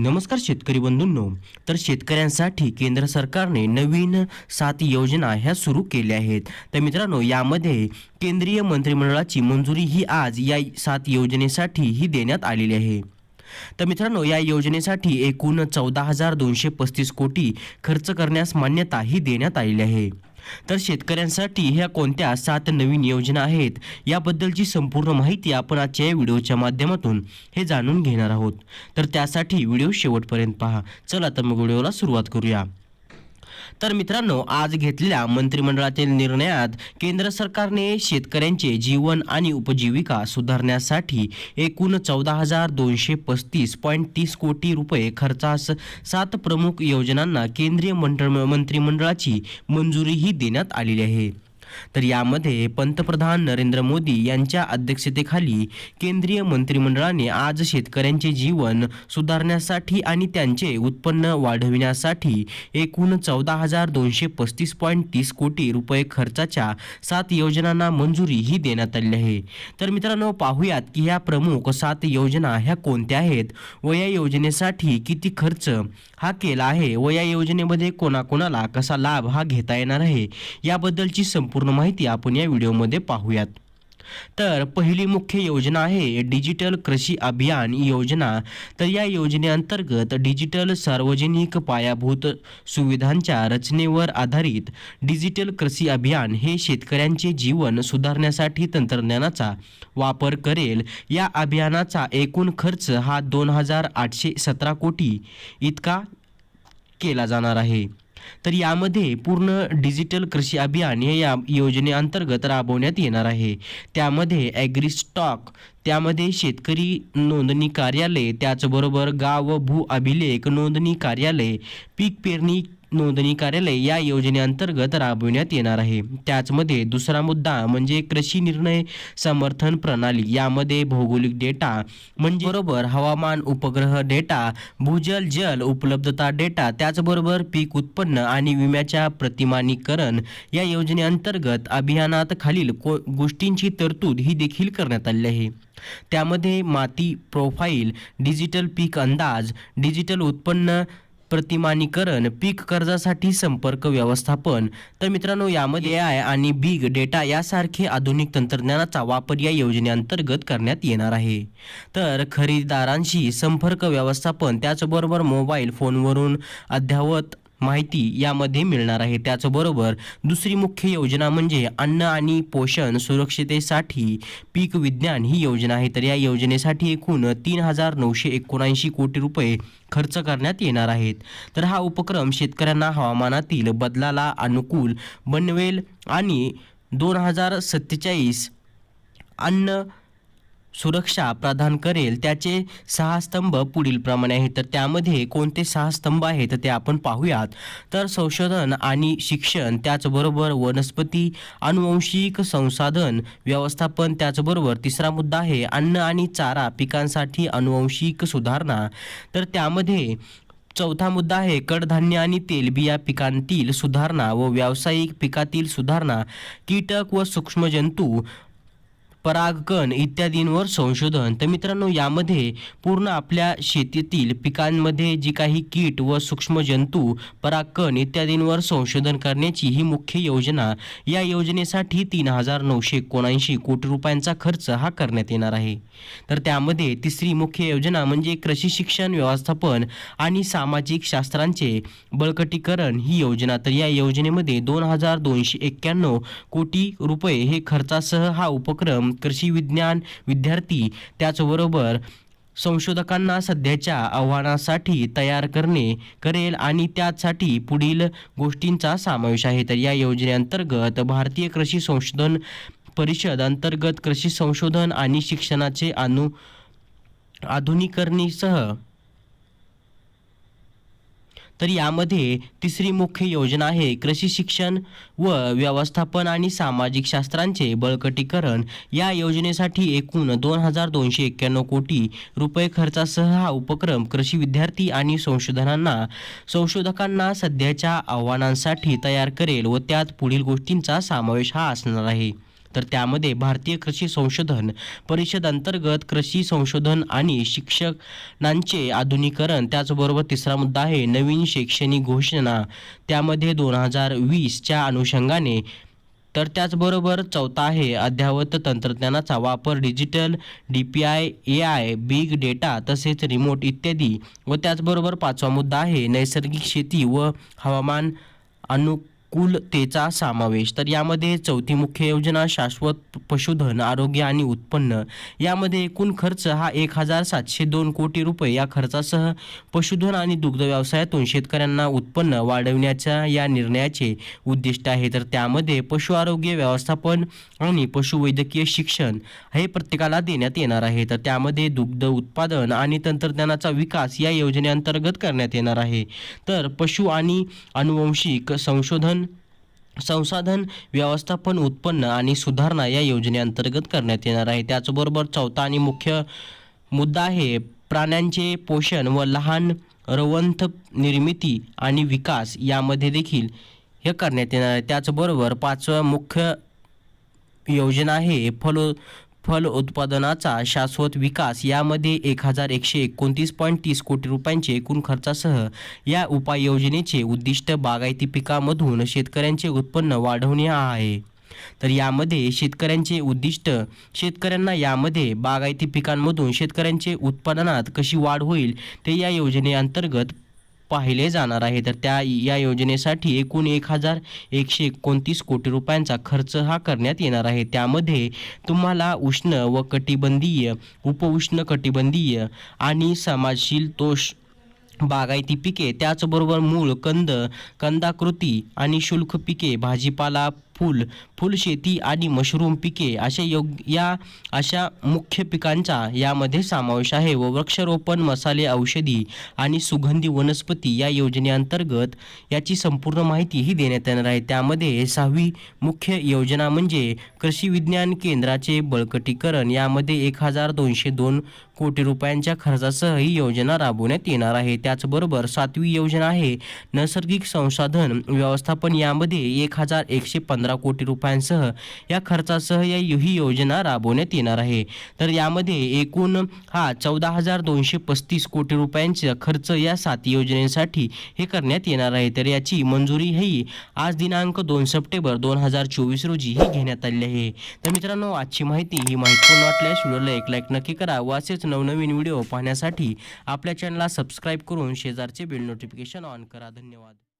नमस्कार शेतकरी बंधूंनो. तर शेतकऱ्यांसाठी केंद्र सरकारने नवीन सात योजना ह्या सुरू केल्या आहेत. तर मित्रांनो यामध्ये केंद्रीय मंत्रिमंडळाची मंजुरी ही आज या सात योजनेसाठी ही देण्यात आलेली आहे. तर मित्रांनो या योजनेसाठी एकूण चौदा हजार दोनशे पस्तीस कोटी खर्च करण्यास मान्यता ही देण्यात आलेली आहे. तर शेतकऱ्यांसाठी ह्या कोणत्या सात नवीन योजना आहेत याबद्दलची संपूर्ण माहिती आपण आजच्या या व्हिडिओच्या माध्यमातून हे जाणून घेणार आहोत. तर त्यासाठी व्हिडिओ शेवटपर्यंत पहा. चला तर मग व्हिडिओला सुरुवात करूया. तर मित्रांनो आज घेतलेल्या मंत्रिमंडळातील निर्णयात केंद्र सरकारने शेतकऱ्यांचे जीवन आणि उपजीविका सुधारण्यासाठी एकूण चौदा हजार दोनशे पस्तीस पॉईंट तीस कोटी रुपये खर्चास सात प्रमुख योजनांना केंद्रीय मंडळ मंत्रिमंडळाची मंजुरीही देण्यात आलेली आहे. तर यामध्ये पंतप्रधान नरेंद्र मोदी यांच्या अध्यक्षतेखाली केंद्रीय मंत्रिमंडळाने आज शेतकऱ्यांचे जीवन सुधारण्यासाठी आणि त्यांचे उत्पन्न वाढविण्यासाठी एकूण चौदा हजार दोनशे पस्तीस पॉईंट तीस कोटी रुपये खर्चाच्या सात योजनांना मंजुरी ही देण्यात आली आहे. तर मित्रांनो पाहूयात की ह्या प्रमुख सात योजना ह्या कोणत्या आहेत? व या योजनेसाठी किती खर्च हा केला आहे? व या योजनेमध्ये कोणाकोणाला कसा लाभ हा घेता येणार आहे? याबद्दलची संपूर्ण माहिती आपण या व्हिडिओमध्ये पाहूयात. तर पहिली मुख्य योजना आहे डिजिटल कृषी अभियान योजना. तर या योजनेअंतर्गत डिजिटल सार्वजनिक पायाभूत सुविधांच्या रचनेवर आधारित डिजिटल कृषी अभियान हे शेतकऱ्यांचे जीवन सुधारण्यासाठी तंत्रज्ञानाचा वापर करेल. या अभियानाचा एकूण खर्च हा दोन हजार आठशे सतरा कोटी इतका केला जाणार आहे. तर यामध्ये पूर्ण डिजिटल कृषी अभियान हे या योजनेअंतर्गत राबवण्यात येणार आहे. त्यामध्ये ॲग्री स्टॉक त्यामध्ये शेतकरी नोंदणी कार्यालय त्याचबरोबर गाव भू अभिलेख नोंदणी कार्यालय पीक पेरणी नोंदणी कार्यालय या योजनेअंतर्गत राबविण्यात येणार आहे. त्याचमध्ये दुसरा मुद्दा म्हणजे कृषी निर्णय समर्थन प्रणाली. यामध्ये भौगोलिक डेटा म्हणजे बरोबर हवामान उपग्रह डेटा भूजल जल उपलब्धता डेटा त्याचबरोबर पीक उत्पन्न आणि विम्याच्या प्रतिमानीकरण या योजनेअंतर्गत अभियानात खालील को गोष्टींची तरतूद ही देखील करण्यात आली आहे. त्यामध्ये माती प्रोफाईल डिजिटल पीक अंदाज डिजिटल उत्पन्न प्रतिमानीकरण पीक कर्जासाठी संपर्क व्यवस्थापन. तर मित्रांनो यामध्ये आय आणि बिग डेटा यासारखे आधुनिक तंत्रज्ञानाचा वापर या योजनेअंतर्गत करण्यात येणार आहे. तर खरेदीदारांशी संपर्क व्यवस्थापन त्याचबरोबर मोबाईल फोनवरून अद्ययावत माहिती यामध्ये मिळणार आहे. त्याचबरोबर दुसरी मुख्य योजना म्हणजे अन्न आणि पोषण सुरक्षितेसाठी पीक विज्ञान ही योजना आहे. तर या योजनेसाठी एकूण तीन हजार नऊशे एकोणऐंशी कोटी रुपये खर्च करण्यात येणार आहेत. तर हा उपक्रम शेतकऱ्यांना हवामानातील बदलाला अनुकूल बनवेल आणि दोन हजार सत्तेचाळीस अन्न सुरक्षा प्रदान करेल त्याचे सहा स्तंभ पुढील प्रमाणे आहेत. तर त्यामध्ये कोणते सहा स्तंभ आहेत ते आपण पाहूयात. तर संशोधन आणि शिक्षण त्याचबरोबर वनस्पती अनुवंशिक संसाधन व्यवस्थापन त्याचबरोबर तिसरा मुद्दा आहे अन्न आणि चारा पिकांसाठी अनुवंशिक सुधारणा. तर त्यामध्ये चौथा मुद्दा आहे कडधान्य आणि तेलबिया पिकांतील सुधारणा व व्यावसायिक पिकातील सुधारणा. कीटक व सूक्ष्मजंतू परागकण इत्यादींवर संशोधन. तर मित्रांनो यामध्ये पूर्ण आपल्या शेतीतील पिकांमध्ये जी काही कीट व सूक्ष्मजंतू परागकण इत्यादींवर संशोधन करण्याची ही मुख्य योजना. या योजनेसाठी तीन हजार नऊशे एकोणऐंशी कोटी रुपयांचा खर्च हा करण्यात येणार आहे. तर त्यामध्ये तिसरी मुख्य योजना म्हणजे कृषी शिक्षण व्यवस्थापन आणि सामाजिक शास्त्रांचे बळकटीकरण ही योजना. तर या योजनेमध्ये दोन हजार दोनशे एक्क्याण्णव कोटी रुपये हे खर्चासह हा उपक्रम कृषी विज्ञान विद्यार्थी त्याचबरोबर संशोधकांना सध्याच्या आव्हानासाठी तयार करणे करेल आणि त्यासाठी पुढील गोष्टींचा समावेश आहे. तर या योजनेअंतर्गत भारतीय कृषी संशोधन परिषद अंतर्गत कृषी संशोधन आणि शिक्षणाचे अनु आधुनिकरणीसह तर यामध्ये तिसरी मुख्य योजना आहे कृषी शिक्षण व व्यवस्थापन आणि सामाजिक शास्त्रांचे बळकटीकरण. या योजनेसाठी एकूण दोन हजार दोनशे एक्क्याण्णव कोटी रुपये खर्चासह हा उपक्रम कृषी विद्यार्थी आणि संशोधनांना संशोधकांना सध्याच्या आव्हानांसाठी तयार करेल व त्यात पुढील गोष्टींचा समावेश हा असणार आहे. तर त्यामध्ये भारतीय कृषी संशोधन परिषद अंतर्गत कृषी संशोधन आणि शिक्षणांचे आधुनिकरण त्याचबरोबर तिसरा मुद्दा आहे नवीन शैक्षणिक घोषणा. त्यामध्ये दोन हजार वीसच्या अनुषंगाने तर त्याचबरोबर चौथा आहे अद्ययावत तंत्रज्ञानाचा वापर digital D P I A I big data तसेच रिमोट इत्यादी. व त्याचबरोबर पाचवा मुद्दा आहे नैसर्गिक शेती व हवामान अनु कुलतेचा समावेश. तर यामध्ये चौथी मुख्य योजना शाश्वत पशुधन आरोग्य आणि उत्पन्न. यामध्ये एकूण खर्च हा एक हजार सातशे दोन कोटी रुपये. या खर्चासह पशुधन आणि दुग्ध व्यवसायातून शेतकऱ्यांना उत्पन्न वाढवण्याच्या या निर्णयाचे उद्दिष्ट आहे. तर त्यामध्ये पशु आरोग्य व्यवस्थापन आणि पशुवैद्यकीय शिक्षण हे प्रत्येकाला देण्यात येणार आहे. तर त्यामध्ये दुग्ध उत्पादन आणि तंत्रज्ञानाचा विकास या योजनेअंतर्गत करण्यात येणार आहे. तर पशु आणि अनुवंशिक संशोधन संसाधन व्यवस्थापन उत्पन्न आणि सुधारणा या योजनेअंतर्गत करण्यात येणार आहे. त्याचबरोबर चौथा आणि मुख्य मुद्दा आहे प्राण्यांचे पोषण व लहान रवंथ निर्मिती आणि विकास यामध्ये देखील हे करण्यात येणार आहे. त्याचबरोबर पाचवं मुख्य योजना आहे फलो फल उत्पादनाचा शाश्वत विकास यामध्ये एक हजार एकशे एकोणतीस पॉईंट तीस कोटी रुपयांचे एकूण खर्चासह या उपाययोजनेचे उद्दिष्ट बागायती पिकामधून शेतकऱ्यांचे उत्पन्न वाढवणे हा आहे. तर यामध्ये शेतकऱ्यांचे उद्दिष्ट शेतकऱ्यांना यामध्ये बागायती पिकांमधून शेतकऱ्यांचे उत्पादनात कशी वाढ होईल ते या योजनेअंतर्गत पाहिले जाणार आहे. तर त्या या योजनेसाठी एकूण एक हजार एकशे एकोणतीस कोटी रुपयांचा खर्च हा करण्यात येणार आहे. त्यामध्ये तुम्हाला उष्ण व कटिबंधीय उपउष्ण कटिबंधीय आणि समाजशील तोष बागायती पिके त्याचबरोबर मूळ कंद कंदाकृती आणि शुल्क पिके भाजीपाला फूल फुलशेती आणि मशरूम पिके अशा योग्य या अशा मुख्य पिकांचा यामध्ये समावेश आहे. व वृक्षारोपण मसाले औषधी आणि सुगंधी वनस्पती या योजनेअंतर्गत याची संपूर्ण माहिती ही देण्यात येणार आहे. त्यामध्ये सहावी मुख्य योजना म्हणजे कृषी विज्ञान केंद्राचे बळकटीकरण. यामध्ये एक हजार दोनशे दोन कोटी रुपयांच्या खर्चासह ही योजना राबवण्यात येणार आहे. त्याचबरोबर सातवी योजना आहे नैसर्गिक संसाधन व्यवस्थापन. यामध्ये एक हजार एकशे पंधरा कोटी रुपयांसह या खर्चासह या ही योजना राबवण्यात येणार आहे. तर यामध्ये एकूण हा चौदा हजार दोनशे पस्तीस कोटी रुपयांचा खर्च या सात योजनेसाठी हे करण्यात येणार आहे. तर याची मंजुरी ही आज दिनांक दोन सप्टेंबर दोन हजार चोवीस रोजी ही घेण्यात आली आहे. तर मित्रांनो आजची माहिती ही माहितीपूर्ण वाटल्यास व्हिडिओला एक लाईक नक्की करा व असेच नवनवीन व्हिडिओ पाहण्यासाठी आपल्या चॅनलला सबस्क्राईब करून शेजारचे बेल नोटिफिकेशन ऑन करा. धन्यवाद.